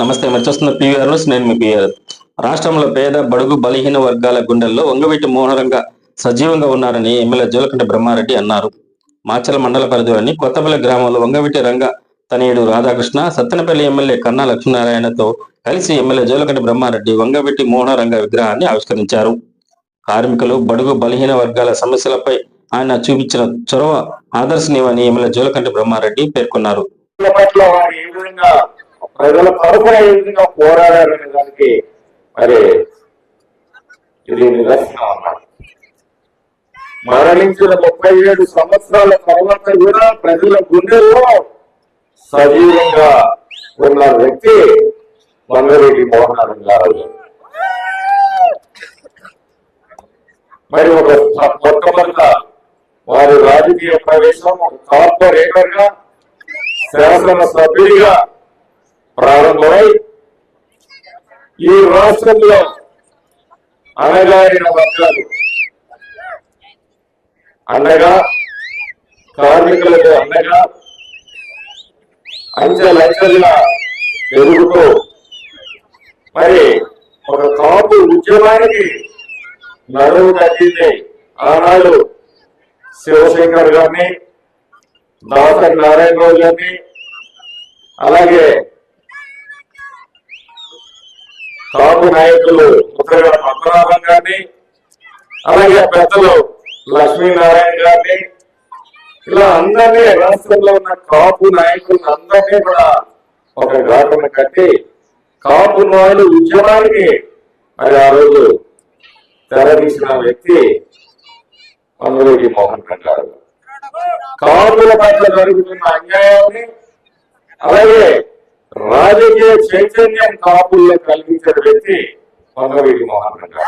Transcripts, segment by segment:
నమస్తే మరి చూస్తున్న పీవీఆర్ న్యూస్. నేను మీ పీవీఆర్ రాష్ట్రంలో పేద బడుగు బలహీన వర్గాల గుండెల్లో వంగవీటి మోహనరంగా సజీవంగా ఉన్నారని ఎమ్మెల్యే జోలకంటి బ్రహ్మారెడ్డి అన్నారు. మాచల మండల పరిధిలోని కొత్తపల్లి గ్రామంలో వంగవీటి రంగ తనయుడు రాధాకృష్ణ సత్తెనపల్లి ఎమ్మెల్యే కన్నా లక్ష్మీనారాయణతో కలిసి ఎమ్మెల్యే జోలకంటి బ్రహ్మారెడ్డి వంగవీటి మోహనరంగ విగ్రహాన్ని ఆవిష్కరించారు. కార్మికులు బడుగు బలహీన వర్గాల సమస్యలపై ఆయన చూపించిన చొరవ ఆదర్శనీయమని ఎమ్మెల్యే జోలకంటి బ్రహ్మారెడ్డి పేర్కొన్నారు. ఏ విధంగా ప్రజల తరఫున ఏ విధంగా పోరాడారనే దానికి మరి ఇది నిదర్శనం మరణించిన ముప్పై ఏడు సంవత్సరాల తర్వాత కూడా ప్రజల గుండెల్లో సజీవంగా ఉన్న వ్యక్తి మంగరెడ్డి మోహన్ గారు. మరి ఒక మొట్టమొదట వారి రాజకీయ ప్రవేశం ఒక కార్పొరేటర్గా శాసన సభ్యుడిగా ప్రారంభమై ఈ రాష్ట్రంలో అణగారిన వర్గాలు అనగా కార్మికులకు అండగా అంచెలంచెలుగా ఎదుగుతూ మరి ఒక కాపు ఉద్యమానికి నడువు కట్టింది ఆనాడు శివశంకర్ గారిని దాసరి నారాయణరావు గారిని అలాగే కాపు నాయకులు ముద్రగడ పద్మనాభం గారిని అలాగే పెద్దలు లక్ష్మీనారాయణ గారిని ఇలా అందరినీ రాష్ట్రంలో ఉన్న కాపు నాయకులను అందరినీ కూడా ఒక ఘాటన కట్టి కాపు నాయుడు ఉద్యమానికి మరి ఆ రోజు తెరదీసిన వ్యక్తి అందులోకి మోహన్ గారు కాపుల పట్ల జరుగుతున్న అన్యాయాన్ని అలాగే రాజకీయ చైతన్యం కాపుల్లో కలిగించిన వ్యక్తి మంగళూరి మోహన్ రెడ్డి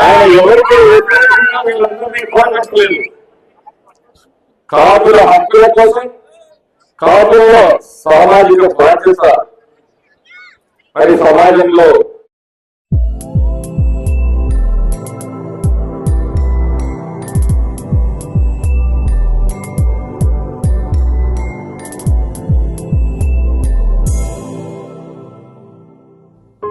ఆయన ఎవరికి వ్యతిరేకంగా వీళ్ళందరినీ పోరాటలేదు కాపుల హక్కుల కోసం కాపుల్లో సామాజిక బాధ్యత. మరి సమాజంలో